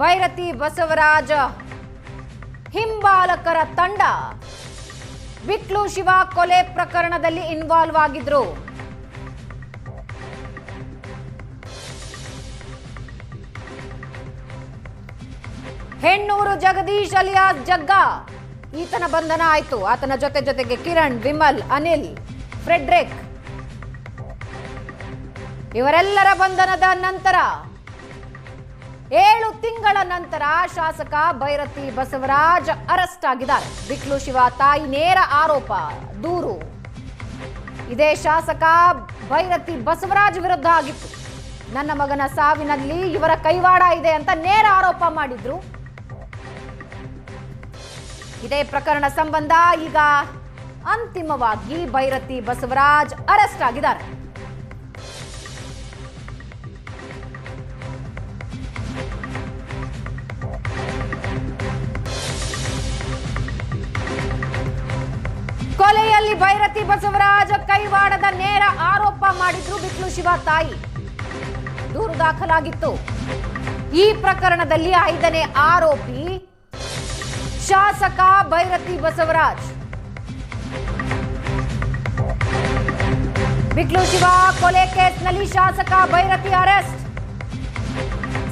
ಭೈರತಿ ಬಸವರಾಜ, ಹಿಂಬಾಲಕರ ತಂಡ. ವಿಟ್ಲು ಶಿವ ಕೊಲೆ ಪ್ರಕರಣದಲ್ಲಿ ಇನ್ವಾಲ್ವ್ ಆಗಿದ್ರು. ಹೆಣ್ಣೂರು ಜಗದೀಶ್ ಅಲಿಯಾಸ್ ಜಗ್ಗ. ಈತನ ಬಂಧನ ಆಯಿತು. ಆತನ ಜೊತೆ ಜೊತೆಗೆ ಕಿರಣ್, ವಿಮಲ್, ಅನಿಲ್, ಫ್ರೆಡ್ರಿಕ್. ಇವರೆಲ್ಲರ ಬಂಧನದ ನಂತರ ಏಳು ತಿಂಗಳ ನಂತರ ಶಾಸಕ ಭೈರತಿ ಬಸವರಾಜ್ ಅರೆಸ್ಟ್ ಆಗಿದ್ದಾರೆ. ಬಿಕ್ಲು ಶಿವ ತಾಯಿ ನೇರ ಆರೋಪ, ದೂರು. ಇದೇ ಶಾಸಕ ಭೈರತಿ ಬಸವರಾಜ್ ವಿರುದ್ಧ ಆಗಿತ್ತು. ನನ್ನ ಮಗನ ಸಾವಿನಲ್ಲಿ ಇವರ ಕೈವಾಡ ಇದೆ ಅಂತ ನೇರ ಆರೋಪ ಮಾಡಿದ್ರು. ಇದೇ ಪ್ರಕರಣ ಸಂಬಂಧ ಈಗ ಅಂತಿಮವಾಗಿ ಭೈರತಿ ಬಸವರಾಜ್ ಅರೆಸ್ಟ್ ಆಗಿದ್ದಾರೆ. ಬಸವರಾಜ ಕೈವಾಡದ ನೇರ ಆರೋಪ ಮಾಡಿದ್ರು ಬಿಕ್ಲು ಶಿವ ತಾಯಿ. ದೂರು ದಾಖಲಾಗಿತ್ತು. ಈ ಪ್ರಕರಣದಲ್ಲಿ ಐದನೇ ಆರೋಪಿ ಶಾಸಕ ಭೈರತಿ ಬಸವರಾಜ್. ಬಿಕ್ಲು ಶಿವ ಕೊಲೆ ಕೇಸ್ನಲ್ಲಿ ಶಾಸಕ ಭೈರತಿ ಅರೆಸ್ಟ್.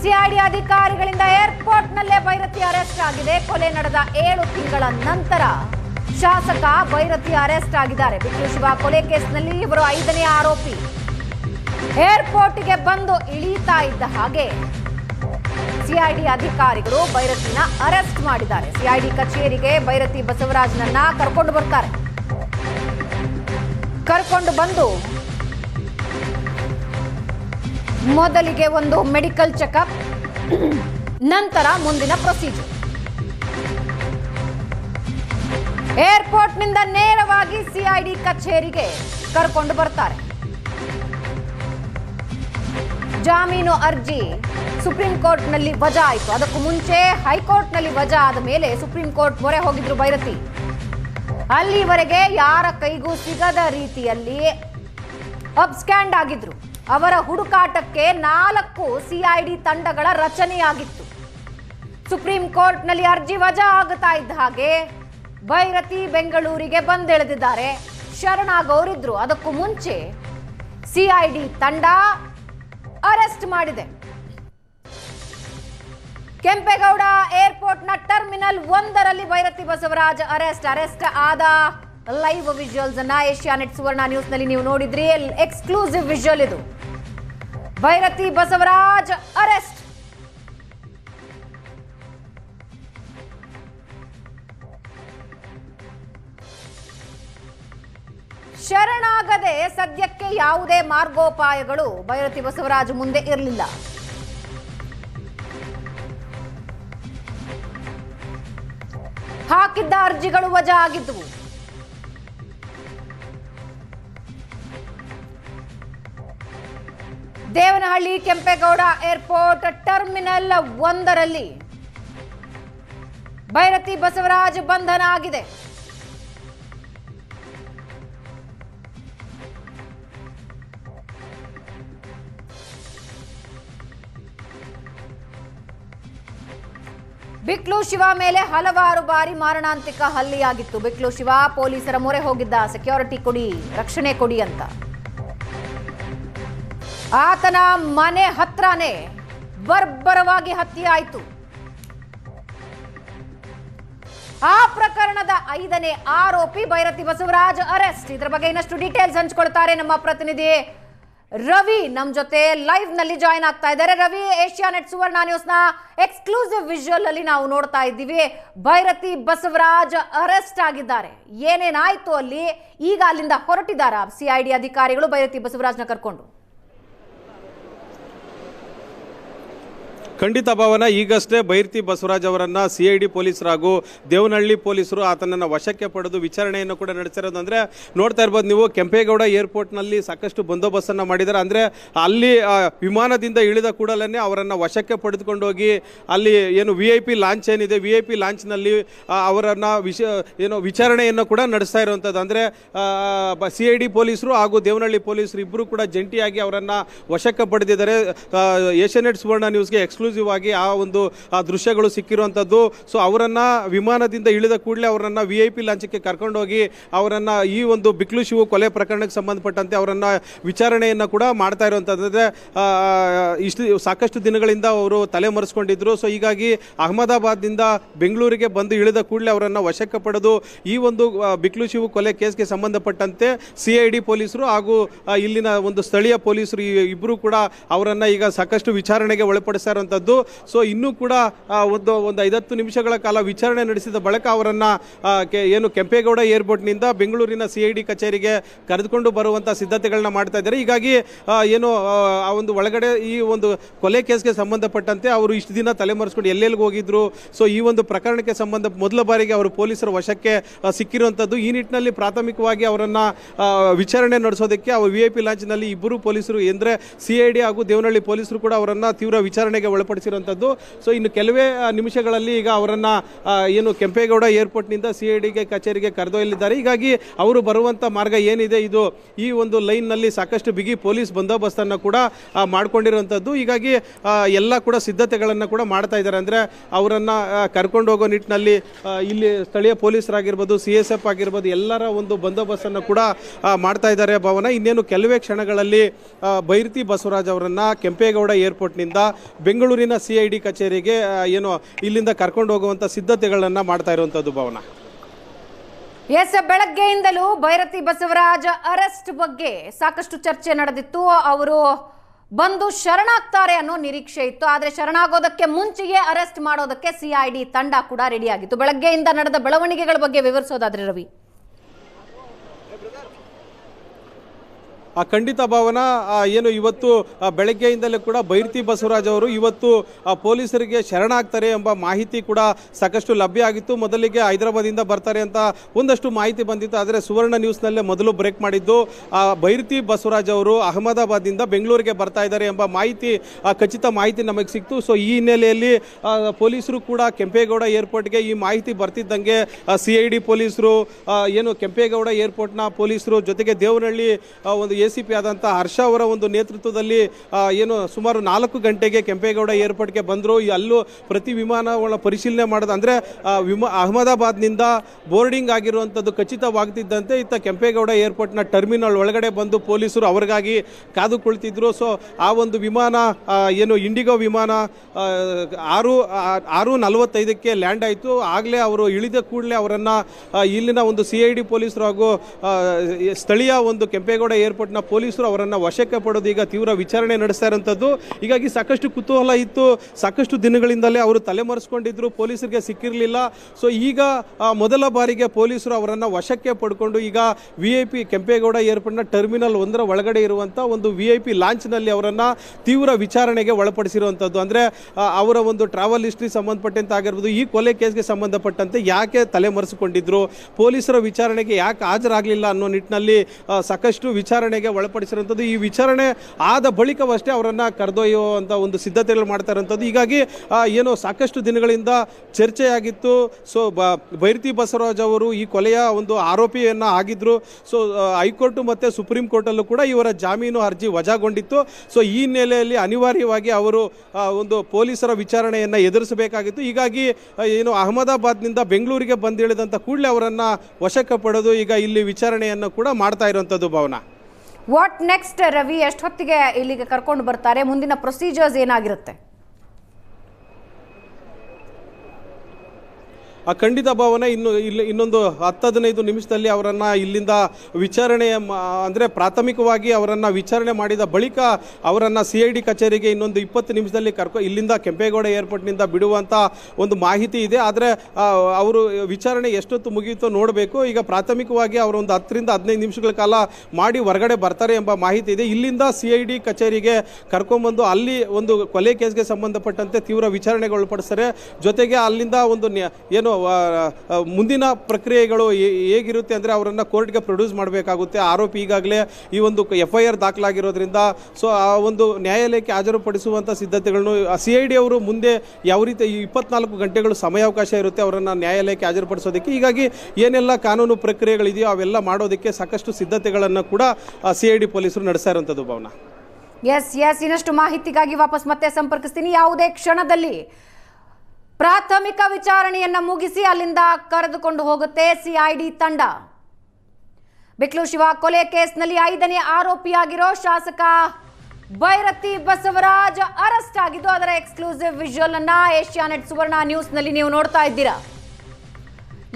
ಸಿಐಡಿ ಅಧಿಕಾರಿಗಳಿಂದ ಏರ್ಪೋರ್ಟ್ನಲ್ಲೇ ಭೈರತಿ ಅರೆಸ್ಟ್ ಆಗಿದೆ. ಕೊಲೆ ನಡೆದ ಏಳು ತಿಂಗಳ ನಂತರ. ಶಾಸಕ ಭೈರತಿ ಅರೆಸ್ಟ್ ಆಗಿದ್ದಾರೆ. ವಿಶ್ವೇಶ್ವರ ಶಿವ ಕೊಲೆ ಕೇಸ್ನಲ್ಲಿ ಇವರು ಐದನೇ ಆರೋಪಿ. ಏರ್ಪೋರ್ಟ್ಗೆ ಬಂದು ಇಳೀತಾ ಇದ್ದ ಹಾಗೆ ಸಿಐಡಿ ಅಧಿಕಾರಿಗಳು ಭೈರತಿನ ಅರೆಸ್ಟ್ ಮಾಡಿದ್ದಾರೆ. ಸಿಐಡಿ ಕಚೇರಿಗೆ ಭೈರತಿ ಬಸವರಾಜ್ನನ್ನ ಕರ್ಕೊಂಡು ಬರ್ತಾರೆ. ಕರ್ಕೊಂಡು ಬಂದು ಮೊದಲಿಗೆ ಒಂದು ಮೆಡಿಕಲ್ ಚೆಕಪ್, ನಂತರ ಮುಂದಿನ ಪ್ರೊಸೀಜರ್. ಏರ್ಪೋರ್ಟ್ನಿಂದ ನೇರವಾಗಿ ಸಿಐಡಿ ಕಚೇರಿಗೆ ಕರ್ಕೊಂಡು ಬರ್ತಾರೆ. ಜಾಮೀನು ಅರ್ಜಿ ಸುಪ್ರೀಂ ಕೋರ್ಟ್ನಲ್ಲಿ ವಜಾ ಆಯಿತು. ಅದಕ್ಕೂ ಮುಂಚೆ ಹೈಕೋರ್ಟ್ನಲ್ಲಿ ವಜಾ ಆದ ಮೇಲೆ ಸುಪ್ರೀಂ ಕೋರ್ಟ್ ಮೊರೆ ಹೋಗಿದ್ರು ಭೈರತಿ. ಅಲ್ಲಿವರೆಗೆ ಯಾರ ಕೈಗೂ ಸಿಗದ ರೀತಿಯಲ್ಲಿ ಅಬ್ಸ್ಕ್ಯಾಂಡ್ ಆಗಿದ್ರು. ಅವರ ಹುಡುಕಾಟಕ್ಕೆ ನಾಲ್ಕು ಸಿಐಡಿ ತಂಡಗಳ ರಚನೆಯಾಗಿತ್ತು. ಸುಪ್ರೀಂ ಕೋರ್ಟ್ನಲ್ಲಿ ಅರ್ಜಿ ವಜಾ ಆಗುತ್ತಾ ಇದ್ದ ಹಾಗೆ ಭೈರತಿ ಬೆಂಗಳೂರಿಗೆ ಬಂದೆಳೆದಿದ್ದಾರೆ. ಶರಣಾಗೌರಿದ್ರು. ಅದಕ್ಕೂ ಮುಂಚೆ ಸಿಐಡಿ ತಂಡ ಅರೆಸ್ಟ್ ಮಾಡಿದೆ. ಕೆಂಪೇಗೌಡ ಏರ್ಪೋರ್ಟ್ನ ಟರ್ಮಿನಲ್ ಒಂದರಲ್ಲಿ ಭೈರತಿ ಬಸವರಾಜ್ ಅರೆಸ್ಟ್. ಅರೆಸ್ಟ್ ಆದ ಲೈವ್ ವಿಜುವಲ್ಸ್ ಅನ್ನ ಏಷ್ಯಾನೆಟ್ ಸುವರ್ಣ ನ್ಯೂಸ್ನಲ್ಲಿ ನೀವು ನೋಡಿದ್ರಿ. ಎಕ್ಸ್ಕ್ಲೂಸಿವ್ ವಿಜುವಲ್ ಇದು. ಭೈರತಿ ಬಸವರಾಜ್ ಅರೆಸ್ಟ್. ಶರಣಾಗದೆ ಸದ್ಯಕ್ಕೆ ಯಾವುದೇ ಮಾರ್ಗೋಪಾಯಗಳು ಭೈರತಿ ಬಸವರಾಜ್ ಮುಂದೆ ಇರಲಿಲ್ಲ. ಹಾಕಿದ್ದ ಅರ್ಜಿಗಳು ವಜಾ ಆಗಿದ್ದವು ದೇವನಹಳ್ಳಿ ಕೆಂಪೇಗೌಡ ಏರ್ಪೋರ್ಟ್ ಟರ್ಮಿನಲ್ ಒಂದರಲ್ಲಿ ಭೈರತಿ ಬಸವರಾಜ್ ಬಂಧನ ಆಗಿದೆ. ಬಿಕ್ಲು ಶಿವ ಮೇಲೆ ಹಲವಾರು ಬಾರಿ ಮಾರಣಾಂತಿಕ ಹಲ್ಲಿಯಾಗಿತ್ತು. ಬಿಕ್ಲು ಶಿವ ಪೊಲೀಸರ ಮೊರೆ ಹೋಗಿದ್ದ. ಸೆಕ್ಯೂರಿಟಿ ಕೊಡಿ, ರಕ್ಷಣೆ ಕೊಡಿ ಅಂತ. ಆತನ ಮನೆ ಹತ್ರನೇ ಬರ್ಬರವಾಗಿ ಹತ್ಯೆ ಆಯಿತು ಆ ಪ್ರಕರಣದ ಐದನೇ ಆರೋಪಿ ಭೈರತಿ ಬಸವರಾಜ್ ಅರೆಸ್ಟ್. ಇದರ ಬಗ್ಗೆ ಇನ್ನಷ್ಟು ಡೀಟೇಲ್ಸ್ ಹಂಚ್ಕೊಳ್ತಾರೆ ನಮ್ಮ ಪ್ರತಿನಿಧಿ. ರವಿ ನಮ್ ಜೊತೆ ಲೈವ್ನಲ್ಲಿ ಜಾಯಿನ್ ಆಗ್ತಾ ಇದ್ದಾರೆ. ರವಿ ಏಷ್ಯಾ ನೆಟ್ ಸುವರ್ಣ ನ್ಯೂಸ್ನ ಎಕ್ಸ್ಕ್ಲೂಸಿವ್ ವಿಜುವಲ್ ಅಲ್ಲಿ ನಾವು ನೋಡ್ತಾ ಇದ್ದೀವಿ. ಭೈರತಿ ಬಸವರಾಜ್ ಅರೆಸ್ಟ್ ಆಗಿದ್ದಾರೆ. ಏನೇನಾಯ್ತು ಅಲ್ಲಿ? ಈಗ ಅಲ್ಲಿಂದ ಹೊರಟಿದ್ದಾರೆ ಸಿಐಡಿ ಅಧಿಕಾರಿಗಳು? ಭೈರತಿ ಬಸವರಾಜ್ನ ಕರ್ಕೊಂಡು. ಖಂಡಿತ ಭಾವನ, ಈಗಷ್ಟೇ ಬೈರ್ತಿ ಬಸವರಾಜ್ ಅವರನ್ನು ಸಿ ಐ ಡಿ ಪೊಲೀಸರು ಹಾಗೂ ದೇವನಹಳ್ಳಿ ಪೊಲೀಸರು ಆತನನ್ನು ವಶಕ್ಕೆ ಪಡೆದು ವಿಚಾರಣೆಯನ್ನು ಕೂಡ ನಡೆಸಿರೋದು ಅಂದರೆ ನೋಡ್ತಾ ಇರ್ಬೋದು ನೀವು, ಕೆಂಪೇಗೌಡ ಏರ್ಪೋರ್ಟ್ನಲ್ಲಿ ಸಾಕಷ್ಟು ಬಂದೋಬಸ್ತನ್ನು ಮಾಡಿದ್ದಾರೆ ಅಂದರೆ ಅಲ್ಲಿ ವಿಮಾನದಿಂದ ಇಳಿದ ಕೂಡಲೇ ಅವರನ್ನು ವಶಕ್ಕೆ ಪಡೆದುಕೊಂಡು ಹೋಗಿ ಅಲ್ಲಿ ಏನು ವಿ ಐ ಪಿ ಲಾಂಚ್ ಏನಿದೆ, ವಿ ಐ ಪಿ ಲಾಂಚ್ನಲ್ಲಿ ಅವರನ್ನು ವಿಷ ಏನು ವಿಚಾರಣೆಯನ್ನು ಕೂಡ ನಡೆಸ್ತಾ ಇರುವಂಥದ್ದು. ಅಂದರೆ ಸಿ ಐ ಡಿ ಪೊಲೀಸರು ಹಾಗೂ ದೇವನಹಳ್ಳಿ ಪೊಲೀಸರು ಇಬ್ಬರು ಕೂಡ ಜಂಟಿಯಾಗಿ ಅವರನ್ನು ವಶಕ್ಕೆ ಪಡೆದಿದ್ದಾರೆ. ಏಷ್ಯಾನೆಟ್ ಸುವರ್ಣ ನ್ಯೂಸ್ಗೆ ಎಕ್ಸ್ಕ್ಲೂಸಿವ್ ಎಕ್ಸ್ಕ್ಲೂಸಿವ್ ಆಗಿ ಆ ಒಂದು ದೃಶ್ಯಗಳು ಸಿಕ್ಕಿರುವಂಥದ್ದು. ಸೊ ಅವರನ್ನು ವಿಮಾನದಿಂದ ಇಳಿದ ಕೂಡಲೇ ಅವರನ್ನು ವಿ ಐ ಪಿ ಲಾಂಚಕ್ಕೆ ಕರ್ಕೊಂಡೋಗಿ ಅವರನ್ನು ಈ ಒಂದು ಬಿಕ್ಲು ಶಿವು ಕೊಲೆ ಪ್ರಕರಣಕ್ಕೆ ಸಂಬಂಧಪಟ್ಟಂತೆ ಅವರನ್ನು ವಿಚಾರಣೆಯನ್ನ ಕೂಡ ಮಾಡ್ತಾ ಇರುವಂಥದ್ದು. ಇಷ್ಟು ಸಾಕಷ್ಟು ದಿನಗಳಿಂದ ಅವರು ತಲೆಮರೆಸ್ಕೊಂಡಿದ್ರು ಸೊ ಹೀಗಾಗಿ ಅಹಮದಾಬಾದ್ನಿಂದ ಬೆಂಗಳೂರಿಗೆ ಬಂದು ಇಳಿದ ಕೂಡಲೇ ಅವರನ್ನು ವಶಕ್ಕೆ ಪಡೆದು ಈ ಒಂದು ಬಿಕ್ಲು ಶಿವು ಕೊಲೆ ಕೇಸ್ಗೆ ಸಂಬಂಧಪಟ್ಟಂತೆ ಸಿ ಐ ಡಿ ಪೊಲೀಸರು ಹಾಗೂ ಇಲ್ಲಿನ ಒಂದು ಸ್ಥಳೀಯ ಪೊಲೀಸರು ಇಬ್ಬರು ಕೂಡ ಅವರನ್ನು ಈಗ ಸಾಕಷ್ಟು ವಿಚಾರಣೆಗೆ ಒಳಪಡಿಸ್ತಾ ಸೊ ಇನ್ನೂ ಕೂಡ ಒಂದು ಒಂದು ಐದತ್ತು ನಿಮಿಷಗಳ ಕಾಲ ವಿಚಾರಣೆ ನಡೆಸಿದ ಬಳಿಕ ಅವರನ್ನು ಏನು ಕೆಂಪೇಗೌಡ ಏರ್ಪೋರ್ಟ್ನಿಂದ ಬೆಂಗಳೂರಿನ ಸಿ ಐ ಡಿ ಕಚೇರಿಗೆ ಕರೆದುಕೊಂಡು ಬರುವಂಥ ಸಿದ್ಧತೆಗಳನ್ನ ಮಾಡ್ತಾ ಇದ್ದಾರೆ. ಹೀಗಾಗಿ ಏನು ಆ, ಒಂದು ಒಳಗಡೆ ಈ ಒಂದು ಕೊಲೆ ಕೇಸ್ಗೆ ಸಂಬಂಧಪಟ್ಟಂತೆ ಅವರು ಇಷ್ಟು ದಿನ ತಲೆಮರೆಸ್ಕೊಂಡು ಎಲ್ಲೆಲ್ಲಿಗೆ ಹೋಗಿದ್ರು. ಸೊ ಈ ಒಂದು ಪ್ರಕರಣಕ್ಕೆ ಸಂಬಂಧ ಮೊದಲ ಬಾರಿಗೆ ಅವರು ಪೊಲೀಸರ ವಶಕ್ಕೆ ಸಿಕ್ಕಿರುವಂಥದ್ದು ಈ ನಿಟ್ಟಿನಲ್ಲಿ ಪ್ರಾಥಮಿಕವಾಗಿ ಅವರನ್ನು ವಿಚಾರಣೆ ನಡೆಸೋದಕ್ಕೆ ಅವರು ವಿ ಐ ಪಿ ಲಾಂಚ್ನಲ್ಲಿ ಇಬ್ಬರು ಪೊಲೀಸರು ಎಂದರೆ ಸಿ ಐ ಡಿ ಹಾಗೂ ದೇವನಹಳ್ಳಿ ಪೊಲೀಸರು ಕೂಡ ಅವರನ್ನು ತೀವ್ರ ವಿಚಾರಣೆಗೆ ಒಳಪಡಿಸಿರುವಂಥದ್ದು ಸೊ ಇನ್ನು ಕೆಲವೇ ನಿಮಿಷಗಳಲ್ಲಿ ಈಗ ಅವರನ್ನು ಏನು ಕೆಂಪೇಗೌಡ ಏರ್ಪೋರ್ಟ್ನಿಂದ ಸಿ ಐ ಡಿಗೆ ಕಚೇರಿಗೆ ಕರೆದೊಯ್ಯಲಿದ್ದಾರೆ. ಹೀಗಾಗಿ ಅವರು ಬರುವಂಥ ಮಾರ್ಗ ಏನಿದೆ, ಇದು ಈ ಒಂದು ಲೈನ್ನಲ್ಲಿ ಸಾಕಷ್ಟು ಬಿಗಿ ಪೊಲೀಸ್ ಬಂದೋಬಸ್ತನ್ನು ಕೂಡ ಮಾಡಿಕೊಂಡಿರುವಂಥದ್ದು ಹೀಗಾಗಿ ಎಲ್ಲ ಕೂಡ ಸಿದ್ಧತೆಗಳನ್ನು ಕೂಡ ಮಾಡ್ತಾ ಇದ್ದಾರೆ. ಅಂದರೆ ಅವರನ್ನು ಕರ್ಕೊಂಡು ಹೋಗೋ ನಿಟ್ಟಿನಲ್ಲಿ ಇಲ್ಲಿ ಸ್ಥಳೀಯ ಪೊಲೀಸರಾಗಿರ್ಬೋದು, ಸಿ ಎಸ್ ಎಫ್ ಆಗಿರ್ಬೋದು, ಎಲ್ಲರ ಒಂದು ಬಂದೋಬಸ್ತನ್ನು ಕೂಡ ಮಾಡ್ತಾ ಇದ್ದಾರೆ ಭವನ. ಇನ್ನೇನು ಕೆಲವೇ ಕ್ಷಣಗಳಲ್ಲಿ ಬೈರತಿ ಬಸವರಾಜ್ ಅವರನ್ನು ಕೆಂಪೇಗೌಡ ಏರ್ಪೋರ್ಟ್ನಿಂದ ಬೆಂಗಳೂರಿನ ಸಿ ಐ ಡಿ ಕಚೇರಿಗೆ ಏನು, ಇಲ್ಲಿಂದ ಕರ್ಕೊಂಡು ಹೋಗುವಂತ ಸಿದ್ಧತೆಗಳನ್ನು ಮಾಡ್ತಾ ಇರುವಂಥದ್ದು ಭವನ. ಎಸ್, ಬೆಳಗ್ಗೆಯಿಂದಲೂ ಭೈರತಿ ಬಸವರಾಜ್ ಅರೆಸ್ಟ್ ಬಗ್ಗೆ ಸಾಕಷ್ಟು ಚರ್ಚೆ ನಡೆದಿತ್ತು. ಅವರು ಬಂದು ಶರಣಾಗ್ತಾರೆ ಅನ್ನೋ ನಿರೀಕ್ಷೆ ಇತ್ತು. ಆದರೆ ಶರಣಾಗೋದಕ್ಕೆ ಮುಂಚೆಯೇ ಅರೆಸ್ಟ್ ಮಾಡೋದಕ್ಕೆ ಸಿಐಡಿ ತಂಡ ಕೂಡ ರೆಡಿಯಾಗಿತ್ತು ಬೆಳಗ್ಗೆಯಿಂದ ನಡೆದ ಬೆಳವಣಿಗೆಗಳ ಬಗ್ಗೆ ವಿವರಿಸೋದಾದ್ರೆ ರವಿ. ಖಂಡಿತ ಭಾವನ ಏನು ಇವತ್ತು ಆ, ಬೆಳಗ್ಗೆಯಿಂದಲೇ ಕೂಡ ಬೈರ್ತಿ ಬಸವರಾಜ್ ಅವರು ಇವತ್ತು ಆ, ಪೊಲೀಸರಿಗೆ ಶರಣಾಗ್ತಾರೆ ಎಂಬ ಮಾಹಿತಿ ಕೂಡ ಸಾಕಷ್ಟು ಲಭ್ಯ ಆಗಿತ್ತು. ಮೊದಲಿಗೆ ಹೈದರಾಬಾದಿಂದ ಬರ್ತಾರೆ ಅಂತ ಒಂದಷ್ಟು ಮಾಹಿತಿ ಬಂದಿತ್ತು. ಆದರೆ ಸುವರ್ಣ ನ್ಯೂಸ್ನಲ್ಲೇ ಮೊದಲು ಬ್ರೇಕ್ ಮಾಡಿದ್ದು ಆ, ಬೈರ್ತಿ ಬಸವರಾಜ್ ಅವರು ಅಹಮದಾಬಾದಿಂದ ಬೆಂಗಳೂರಿಗೆ ಬರ್ತಾ ಇದ್ದಾರೆ ಎಂಬ ಮಾಹಿತಿ ಖಚಿತ ಮಾಹಿತಿ ನಮಗೆ ಸಿಕ್ತು. ಸೊ ಈ ಹಿನ್ನೆಲೆಯಲ್ಲಿ ಪೊಲೀಸರು ಕೂಡ ಕೆಂಪೇಗೌಡ ಏರ್ಪೋರ್ಟ್ಗೆ ಈ ಮಾಹಿತಿ ಬರ್ತಿದ್ದಂಗೆ ಸಿ ಐ ಡಿ ಪೊಲೀಸರು ಏನು ಕೆಂಪೇಗೌಡ ಏರ್ಪೋರ್ಟ್ನ ಪೊಲೀಸರು ಜೊತೆಗೆ ದೇವನಹಳ್ಳಿ ಒಂದು ಎ ಸಿ ಪಿ ಆದಂಥ ಹರ್ಷ ಅವರ ಒಂದು ನೇತೃತ್ವದಲ್ಲಿ ಏನು ಸುಮಾರು ನಾಲ್ಕು ಗಂಟೆಗೆ ಕೆಂಪೇಗೌಡ ಏರ್ಪೋರ್ಟ್ಗೆ ಬಂದರು. ಅಲ್ಲೂ ಪ್ರತಿ ವಿಮಾನವನ್ನು ಪರಿಶೀಲನೆ ಮಾಡೋದು ಅಂದರೆ ವಿಮಾ, ಅಹಮದಾಬಾದ್ನಿಂದ ಬೋರ್ಡಿಂಗ್ ಆಗಿರುವಂಥದ್ದು ಖಚಿತವಾಗ್ತಿದ್ದಂತೆ ಇತ್ತ ಕೆಂಪೇಗೌಡ ಏರ್ಪೋರ್ಟ್ನ ಟರ್ಮಿನಲ್ ಒಳಗಡೆ ಬಂದು ಪೊಲೀಸರು ಅವ್ರಿಗಾಗಿ ಕಾದು ಕುಳಿತಿದ್ರು ಸೊ, ಆ ಒಂದು ವಿಮಾನ ಏನು ಇಂಡಿಗೋ ವಿಮಾನ ಆರು ಆರು ನಲವತ್ತೈದಕ್ಕೆ ಲ್ಯಾಂಡ್ ಆಯಿತು. ಆಗಲೇ ಅವರು ಇಳಿದ ಕೂಡಲೇ ಅವರನ್ನು ಇಲ್ಲಿನ ಒಂದು ಸಿ ಐ ಡಿ ಪೊಲೀಸರು ಹಾಗೂ ಸ್ಥಳೀಯ ಒಂದು ಕೆಂಪೇಗೌಡ ಏರ್ಪೋರ್ಟ್ನ ಪೊಲೀಸರು ಅವರನ್ನು ವಶಕ್ಕೆ ಪಡೆದು ಈಗ ತೀವ್ರ ವಿಚಾರಣೆ ನಡೆಸ್ತಾ ಇರೋಂಥದ್ದು ಹೀಗಾಗಿ ಸಾಕಷ್ಟು ಕುತೂಹಲ ಇತ್ತು. ಸಾಕಷ್ಟು ದಿನಗಳಿಂದಲೇ ಅವರು ತಲೆಮರೆಸ್ಕೊಂಡಿದ್ರು. ಪೊಲೀಸರಿಗೆ ಸಿಕ್ಕಿರಲಿಲ್ಲ. ಸೊ ಈಗ ಮೊದಲ ಬಾರಿಗೆ ಪೊಲೀಸರು ಅವರನ್ನು ವಶಕ್ಕೆ ಪಡ್ಕೊಂಡು ಈಗ ವಿ ಐ ಪಿ ಕೆಂಪೇಗೌಡ ಏರ್ಪೋರ್ಟ್ನ ಟರ್ಮಿನಲ್ ಒಂದರ ಒಳಗಡೆ ಇರುವಂಥ ಒಂದು ವಿ ಐ ಪಿ ಲಾಂಚ್ನಲ್ಲಿ ಅವರನ್ನು ತೀವ್ರ ವಿಚಾರಣೆಗೆ ಒಳಪಡಿಸಿರುವಂಥದ್ದು ಅಂದರೆ ಅವರ ಒಂದು ಟ್ರಾವೆಲ್ ಹಿಸ್ಟ್ರಿ ಸಂಬಂಧಪಟ್ಟಂತೆ ಆಗಿರ್ಬೋದು, ಈ ಕೊಲೆ ಕೇಸ್ಗೆ ಸಂಬಂಧಪಟ್ಟಂತೆ ಯಾಕೆ ತಲೆಮರೆಸಿಕೊಂಡಿದ್ರು? ಪೊಲೀಸರ ವಿಚಾರಣೆಗೆ ಯಾಕೆ ಹಾಜರಾಗಲಿಲ್ಲ ಅನ್ನೋ ನಿಟ್ಟಿನಲ್ಲಿ ಸಾಕಷ್ಟು ವಿಚಾರಣೆಗೆ ಒಳಪಡಿಸಿರುವಂಥದ್ದು. ಈ ವಿಚಾರಣೆ ಆದ ಬಳಿಕವಷ್ಟೇ ಅವರನ್ನು ಕರೆದೊಯ್ಯುವಂಥ ಒಂದು ಸಿದ್ಧತೆಗಳು ಮಾಡ್ತಾ ಇರೋಂಥದ್ದು ಹೀಗಾಗಿ ಏನೋ ಸಾಕಷ್ಟು ದಿನಗಳಿಂದ ಚರ್ಚೆಯಾಗಿತ್ತು. ಸೊ, ಬ, ಬೈರತಿ ಬಸವರಾಜ್ ಅವರು ಈ ಕೊಲೆಯ ಒಂದು ಆರೋಪಿಯನ್ನು ಆಗಿದ್ರು. ಸೊ ಹೈಕೋರ್ಟ್ ಮತ್ತು ಸುಪ್ರೀಂ ಕೋರ್ಟಲ್ಲೂ ಕೂಡ ಇವರ ಜಾಮೀನು ಅರ್ಜಿ ವಜಾಗೊಂಡಿತ್ತು. ಸೊ, ಈ ಹಿನ್ನೆಲೆಯಲ್ಲಿ ಅನಿವಾರ್ಯವಾಗಿ ಅವರು ಒಂದು ಪೊಲೀಸರ ವಿಚಾರಣೆಯನ್ನು ಎದುರಿಸಬೇಕಾಗಿತ್ತು. ಹೀಗಾಗಿ ಏನು ಅಹಮದಾಬಾದ್ನಿಂದ ಬೆಂಗಳೂರಿಗೆ ಬಂದಿಳಿದಂಥ ಕೂಡಲೇ ಅವರನ್ನು ವಶಕ್ಕೆ ಪಡೆದು ಈಗ ಇಲ್ಲಿ ವಿಚಾರಣೆಯನ್ನು ಕೂಡ ಮಾಡ್ತಾ ಇರುವಂಥದ್ದು ಭವನ. What next Ravi? ಎಷ್ಟೊತ್ತಿಗೆ ಇಲ್ಲಿಗೆ ಕರ್ಕೊಂಡು ಬರ್ತಾರೆ? ಮುಂದಿನ ಪ್ರೊಸೀಜರ್ಸ್ ಏನಾಗಿರುತ್ತೆ? ಆ ಖಂಡಿತ ಭಾವನೆ ಇನ್ನು ಇಲ್ಲಿ ಇನ್ನೊಂದು ಹತ್ತು ಹದಿನೈದು ನಿಮಿಷದಲ್ಲಿ ಅವರನ್ನು ಇಲ್ಲಿಂದ ವಿಚಾರಣೆ ಅಂದರೆ ಪ್ರಾಥಮಿಕವಾಗಿ ಅವರನ್ನು ವಿಚಾರಣೆ ಮಾಡಿದ ಬಳಿಕ ಅವರನ್ನು ಸಿ ಐ ಡಿ ಕಚೇರಿಗೆ ಇನ್ನೊಂದು ಇಪ್ಪತ್ತು ನಿಮಿಷದಲ್ಲಿ ಕರ್ಕೊ ಇಲ್ಲಿಂದ ಕೆಂಪೇಗೌಡ ಏರ್ಪೋರ್ಟ್ನಿಂದ ಬಿಡುವಂಥ ಒಂದು ಮಾಹಿತಿ ಇದೆ. ಆದರೆ ಅವರು ವಿಚಾರಣೆ ಎಷ್ಟೊತ್ತು ಮುಗಿಯುತ್ತೋ ನೋಡಬೇಕು. ಈಗ ಪ್ರಾಥಮಿಕವಾಗಿ ಅವರು ಒಂದು ಹತ್ತರಿಂದ ಹದಿನೈದು ನಿಮಿಷಗಳ ಕಾಲ ಮಾಡಿ ಹೊರಗಡೆ ಬರ್ತಾರೆ ಎಂಬ ಮಾಹಿತಿ ಇದೆ. ಇಲ್ಲಿಂದ ಸಿ ಐ ಡಿ ಕಚೇರಿಗೆ ಕರ್ಕೊಂಬಂದು ಅಲ್ಲಿ ಒಂದು ಕೊಲೆ ಕೇಸ್ಗೆ ಸಂಬಂಧಪಟ್ಟಂತೆ ತೀವ್ರ ವಿಚಾರಣೆಗೆ ಒಳಪಡಿಸ್ತಾರೆ ಜೊತೆಗೆ ಅಲ್ಲಿಂದ ಒಂದು ಏನು ಮುಂದಿನ ಪ್ರಕ್ರಿಯೆಗಳು ಹೇಗಿರುತ್ತೆ ಅಂದರೆ ಅವರನ್ನು ಕೋರ್ಟ್ಗೆ ಪ್ರೊಡ್ಯೂಸ್ ಮಾಡಬೇಕಾಗುತ್ತೆ. ಆರೋಪಿ ಈಗಾಗಲೇ ಈ ಒಂದು ಎಫ್ ಐ ಆರ್ ದಾಖಲಾಗಿರೋದ್ರಿಂದ ಸೊ, ಆ ಒಂದು ನ್ಯಾಯಾಲಯಕ್ಕೆ ಹಾಜರುಪಡಿಸುವಂಥ ಸಿದ್ಧತೆಗಳನ್ನು ಸಿ ಐ ಡಿ ಅವರು ಮುಂದೆ ಯಾವ ರೀತಿ ಇಪ್ಪತ್ನಾಲ್ಕು ಗಂಟೆಗಳು ಸಮಯಾವಕಾಶ ಇರುತ್ತೆ ಅವರನ್ನು ನ್ಯಾಯಾಲಯಕ್ಕೆ ಹಾಜರುಪಡಿಸೋದಕ್ಕೆ. ಹೀಗಾಗಿ ಏನೆಲ್ಲ ಕಾನೂನು ಪ್ರಕ್ರಿಯೆಗಳಿದೆಯೋ ಅವೆಲ್ಲ ಮಾಡೋದಕ್ಕೆ ಸಾಕಷ್ಟು ಸಿದ್ಧತೆಗಳನ್ನು ಕೂಡ ಸಿ ಐ ಡಿ ಪೊಲೀಸರು ನಡೆಸ್ತಾ ಇರುವಂಥದ್ದು ಭವನ. ಎಸ್ ಎಸ್ ಇನ್ನಷ್ಟು ಮಾಹಿತಿಗಾಗಿ ವಾಪಸ್ ಮತ್ತೆ ಸಂಪರ್ಕಿಸ್ತೀನಿ. ಯಾವುದೇ ಕ್ಷಣದಲ್ಲಿ ಪ್ರಾಥಮಿಕ ವಿಚಾರಣೆಯನ್ನ ಮುಗಿಸಿ ಅಲ್ಲಿಂದ ಕರೆದುಕೊಂಡು ಹೋಗುತ್ತೆ ಸಿಐಡಿ ತಂಡ. ಬಿಕ್ಲು ಶಿವ ಕೊಲೆ ಕೇಸ್ನಲ್ಲಿ ಐದನೇ ಆರೋಪಿಯಾಗಿರೋ ಶಾಸಕ ಭೈರತಿ ಬಸವರಾಜ್ ಅರೆಸ್ಟ್ ಆಗಿದ್ದು, ಅದರ ಎಕ್ಸ್ಕ್ಲೂಸಿವ್ ವಿಜುವಲ್ ಅನ್ನ ಏಷ್ಯಾನೆಟ್ ಸುವರ್ಣ ನ್ಯೂಸ್ನಲ್ಲಿ ನೀವು ನೋಡ್ತಾ ಇದ್ದೀರಾ.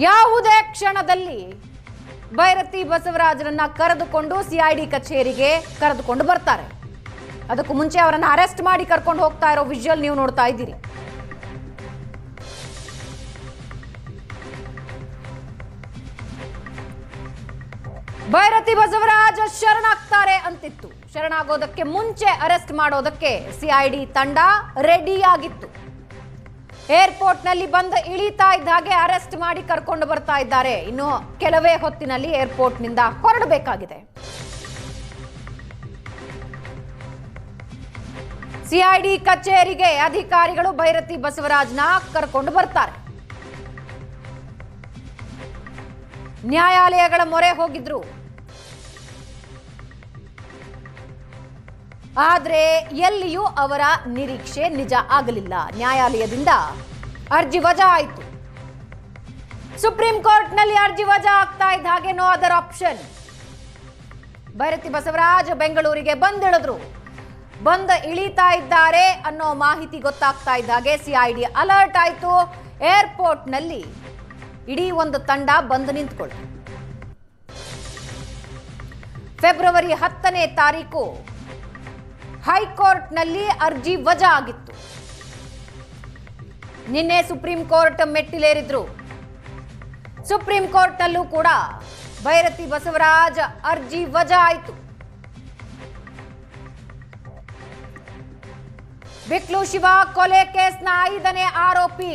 ಯಾವುದೇ ಕ್ಷಣದಲ್ಲಿ ಭೈರತಿ ಬಸವರಾಜರನ್ನ ಕರೆದುಕೊಂಡು ಸಿಐಡಿ ಕಚೇರಿಗೆ ಕರೆದುಕೊಂಡು ಬರ್ತಾರೆ. ಅದಕ್ಕೂ ಮುಂಚೆ ಅವರನ್ನ ಅರೆಸ್ಟ್ ಮಾಡಿ ಕರ್ಕೊಂಡು ಹೋಗ್ತಾ ಇರೋ ವಿಜುವಲ್ ನೀವು ನೋಡ್ತಾ ಇದ್ದೀರಿ. ಭೈರತಿ ಬಸವರಾಜ್ ಶರಣಾಗ್ತಾರೆ ಅಂತಿತ್ತು. ಶರಣಾಗೋದಕ್ಕೆ ಮುಂಚೆ ಅರೆಸ್ಟ್ ಮಾಡೋದಕ್ಕೆ ಸಿಐಡಿ ತಂಡ ರೆಡಿಯಾಗಿತ್ತು. ಏರ್ಪೋರ್ಟ್ನಲ್ಲಿ ಬಂದು ಇಳಿತಾ ಇದ್ದ ಹಾಗೆ ಅರೆಸ್ಟ್ ಮಾಡಿ ಕರ್ಕೊಂಡು ಬರ್ತಾ ಇದ್ದಾರೆ. ಇನ್ನು ಕೆಲವೇ ಹೊತ್ತಿನಲ್ಲಿ ಏರ್ಪೋರ್ಟ್ನಿಂದ ಹೊರಡಬೇಕಾಗಿದೆ. ಸಿಐಡಿ ಕಚೇರಿಗೆ ಅಧಿಕಾರಿಗಳು ಭೈರತಿ ಬಸವರಾಜ್ನ ಕರ್ಕೊಂಡು ಬರ್ತಾರೆ. ನ್ಯಾಯಾಲಯಗಳ ಮೊರೆ ಹೋಗಿದ್ರು. ಆದ್ರೆ ಎಲ್ಲಿಯೂ ಅವರ ನಿರೀಕ್ಷೆ ನಿಜ ಆಗಲಿಲ್ಲ. ನ್ಯಾಯಾಲಯದಿಂದ ಅರ್ಜಿ ವಜಾ ಆಯಿತು ಸುಪ್ರೀಂ ಕೋರ್ಟ್ನಲ್ಲಿ ಅರ್ಜಿ ವಜಾ ಆಗ್ತಾ ಇದ್ದ ಹಾಗೆ no other option Byrathi Basavaraj ಬೆಂಗಳೂರಿಗೆ ಬಂದಿಳಿದ್ರು. ಬಂದ ಇಳಿತಾ ಇದ್ದಾರೆ ಅನ್ನೋ ಮಾಹಿತಿ ಗೊತ್ತಾಗ್ತಾ ಇದ್ದ ಹಾಗೆ ಸಿಐಡಿ ಅಲರ್ಟ್ ಆಯಿತು. ಏರ್ಪೋರ್ಟ್ನಲ್ಲಿ ಇಡೀ ಒಂದು ತಂಡ ಬಂದು ನಿಂತ್ಕೊಳ್ಳಿ ಫೆಬ್ರವರಿ ಹತ್ತನೇ ತಾರೀಕು ಹೈಕೋರ್ಟ್ನಲ್ಲಿ ಅರ್ಜಿ ವಜಾ ಆಗಿತ್ತು. ನಿನ್ನೆ ಸುಪ್ರೀಂ ಕೋರ್ಟ್ ಮೆಟ್ಟಿಲೇರಿದ್ರು. ಸುಪ್ರೀಂ ಕೋರ್ಟ್ನಲ್ಲೂ ಕೂಡ ಭೈರತಿ ಬಸವರಾಜ್ ಅರ್ಜಿ ವಜಾ ಆಯಿತು. ಬಿಕ್ಲು ಶಿವ ಕೊಲೆ ಕೇಸ್ನ ಐದನೇ ಆರೋಪಿ.